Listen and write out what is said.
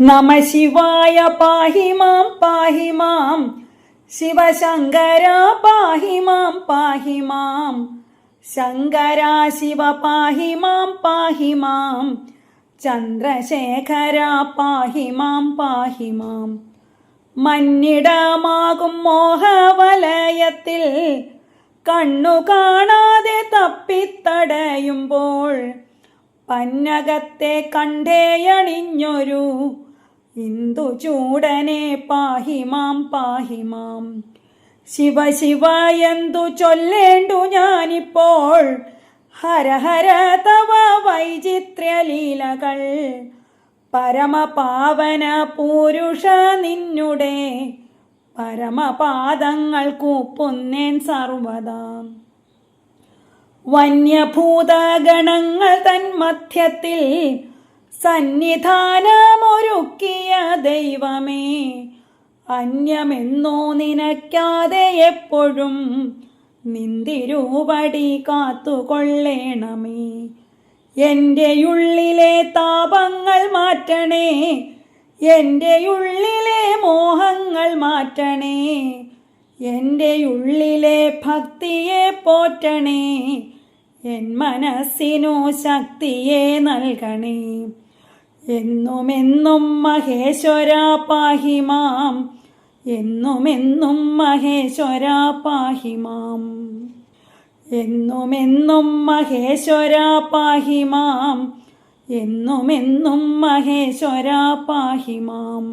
നമ ശിവായ പാഹി മാം പാഹി മാം. ശിവശങ്കര പാഹി മാം പാഹി മാം. ശങ്കര ശിവ പാഹി മാം പാഹി മാം. ചന്ദ്രശേഖര പാഹി മാം പാഹി മാം. മന്നിടമാകും മോഹവലയത്തിൽ കണ്ണു കാണാതെ തപ്പിത്തടയുമ്പോൾ പന്നകത്തെ കണ്ടേയണിഞ്ഞൊരു ഇന്ദു ചൂടനെ പാഹിമാം പാഹിമാം ശിവ ശിവ എന്തു ചൊല്ലേണ്ടു ഞാനിപ്പോൾ? ഹരഹര തവ വൈചിത്രലീലകൾ പരമപാവന പൂരുഷ നിന്നുടെ. പരമപാദങ്ങൾ കൂപ്പുന്നേൻ സർവദാ. വന്യഭൂതഗണങ്ങൾ തന്മധ്യത്തിൽ സന്നിധാനമൊരുക്കിയ ദൈവമേ അന്യമെന്നോ നിനക്കാതെ എപ്പോഴും നിന്തിരൂപടി കാത്തുകൊള്ളേണമേ. എന്റെ ഉള്ളിലെ താപങ്ങൾ മാറ്റണേ എന്റെ ഉള്ളിലെ മോഹങ്ങൾ മാറ്റണേ എന്റെ ഉള്ളിലെ ഭക്തിയെ പോറ്റണേ എൻ മനസ്സിനു ശക്തിയെ നൽകണേ. എന്നുമെന്നും മഹേശ്വര പാഹിമാം എന്നുമെന്നും മഹേശ്വര പാഹിമാം എന്നുമെന്നും മഹേശ്വര പാഹിമാം എന്നുമെന്നും മഹേശ്വര പാഹിമാം